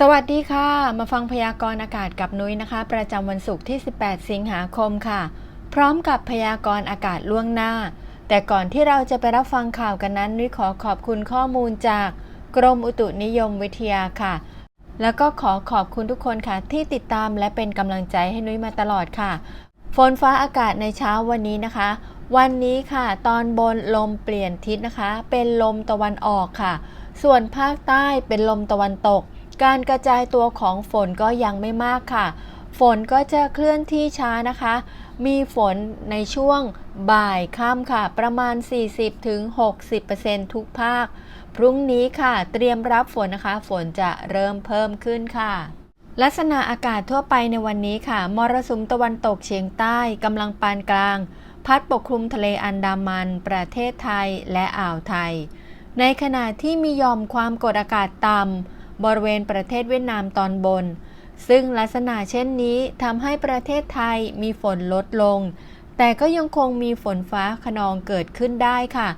สวัสดีค่ะ มาฟังพยากรณ์อากาศกับนุ้ยนะคะ ประจำวันศุกร์ที่ 18 สิงหาคมค่ะ พร้อมกับพยากรณ์อากาศล่วงหน้า แต่ก่อนที่เราจะไปรับฟังข่าวกันนั้น นุ้ยขอขอบคุณข้อมูลจากกรมอุตุนิยมวิทยาค่ะ แล้วก็ขอขอบคุณทุกคนค่ะ ที่ติดตามและเป็นกำลังใจให้นุ้ยมาตลอดค่ะ ฝนฟ้าอากาศในเช้าวันนี้นะคะ วันนี้ค่ะ ตอนบนลมเปลี่ยนทิศนะคะ เป็นลมตะวันออกค่ะ ส่วนภาคใต้เป็นลมตะวันตก การกระจายตัวของฝนก็ยังไม่มากค่ะ ฝนก็จะเคลื่อนที่ช้านะคะ มีฝนในช่วงบ่ายค่ำค่ะ ประมาณ 40-60%ทุกภาค พรุ่งนี้ค่ะ เตรียมรับฝนนะคะ ฝนจะเริ่มเพิ่มขึ้นค่ะลักษณะอากาศทั่วไปในวันนี้ค่ะ มรสุมตะวันตกเฉียงใต้กำลังปานกลาง พัดปกคลุมทะเลอันดามัน ประเทศไทยและอ่าวไทย ในขณะที่มียอมความกดอากาศต่ำ บริเวณประเทศเวียดนามตอนบน ซึ่งลักษณะเช่นนี้ทำให้ประเทศไทยมีฝนลดลง แต่ก็ยังคงมีฝนฟ้าขนองเกิดขึ้นได้ค่ะ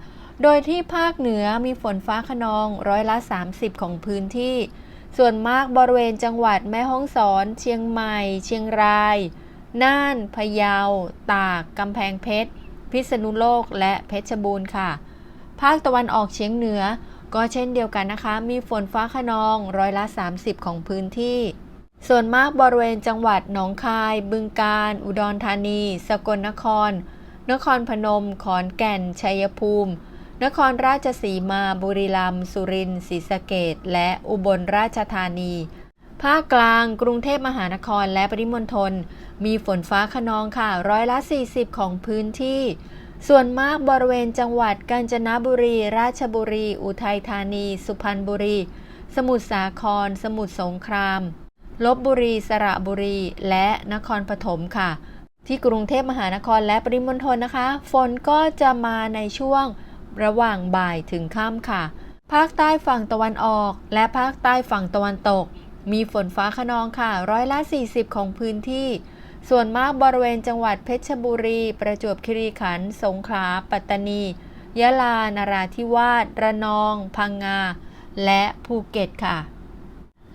โดยที่ภาคเหนือมีฝนฟ้าขนองร้อยละ 30 ของพื้นที่ ส่วนมากบริเวณจังหวัดแม่ฮ่องสอน เชียงใหม่ เชียงราย น่าน พะเยา ตาก กำแพงเพชร พิษณุโลก และเพชรบูรณ์ค่ะ ภาคตะวันออกเฉียงเหนือ ก็เช่นเดียวกันนะคะ มีฝนฟ้าขนองร้อยละ 30 ของพื้นที่ ส่วนมากบริเวณจังหวัดหนองคาย บึงกาฬ อุดรธานี สกลนคร นครพนม ขอนแก่น ชัยภูมิ นครราชสีมา บุรีรัมย์ สุรินทร์ ศรีสะเกดและอุบลราชธานี ภาคกลาง กรุงเทพมหานครและปริมณฑล มีฝนฟ้าขนองค่ะ ร้อยละ 40 ของพื้นที่ ส่วนมากบริเวณจังหวัดกาญจนบุรี ราชบุรี อุทัยธานี สุพรรณบุรี สมุทรสาคร สมุทรสงครามลบบุรี สระบุรี และนครปฐมค่ะ ที่กรุงเทพมหานครและปริมณฑลนะคะ ฝนก็จะมาในช่วงระหว่างบ่ายถึงค่ำค่ะ ภาคใต้ฝั่งตะวันออก และภาคใต้ฝั่งตะวันตก มีฝนฟ้าขนองค่ะ ร้อยละ 40 ของพื้นที่ ส่วนมากบริเวณจังหวัดเพชรบุรี ประจวบคีรีขันธ์ สงขลา ปัตตานี ยะลานราธิวาส ระนอง พังงา และภูเก็ตค่ะ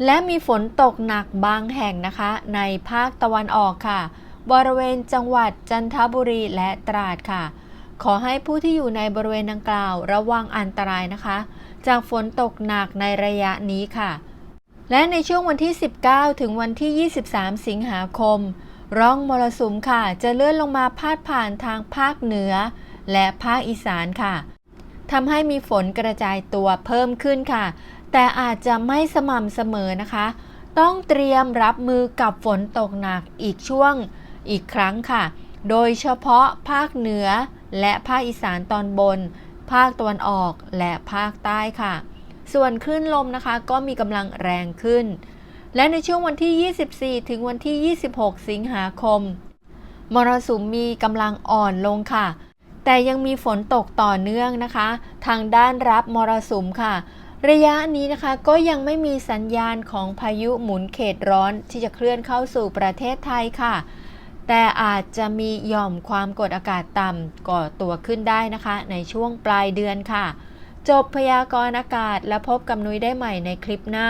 และมีฝนตกหนักบางแห่งนะคะ ในภาคตะวันออกค่ะ บริเวณจังหวัดจันทบุรีและตราดค่ะ ขอให้ผู้ที่อยู่ในบริเวณดังกล่าวระวังอันตรายนะคะ จากฝนตกหนักในระยะนี้ค่ะ และในช่วงวันที่ 19 ถึงวันที่ 23 สิงหาคม ร่องมรสุมค่ะ จะเลื่อนลงมาพาดผ่านทางภาคเหนือ และภาคอีสานค่ะทำให้มีฝนกระจายตัวเพิ่มขึ้นค่ะ แต่อาจจะไม่สม่ำเสมอนะคะ ต้องเตรียมรับมือกับฝนตกหนักอีกช่วงอีกครั้งค่ะ โดยเฉพาะภาคเหนือและภาคอีสานตอนบน ภาคตะวันออกและภาคใต้ค่ะ ส่วนคลื่นลมนะคะก็มีกำลังแรงขึ้น และในช่วงวันที่ 24 ถึงวันที่ 26 สิงหาคม มรสุมมีกำลังอ่อนลงค่ะ แต่ยังมีฝนตกต่อเนื่องนะคะ ทางด้านรับมรสุมค่ะ ระยะนี้นะคะก็ยังไม่มีสัญญาณของพายุหมุนเขตร้อนที่จะเคลื่อนเข้าสู่ประเทศไทยค่ะแต่อาจจะมีหย่อมความกดอากาศต่ำก่อตัวขึ้นได้นะคะ ในช่วงปลายเดือนค่ะ จบพยากรณ์อากาศและพบกับนุ้ยได้ใหม่ในคลิปหน้า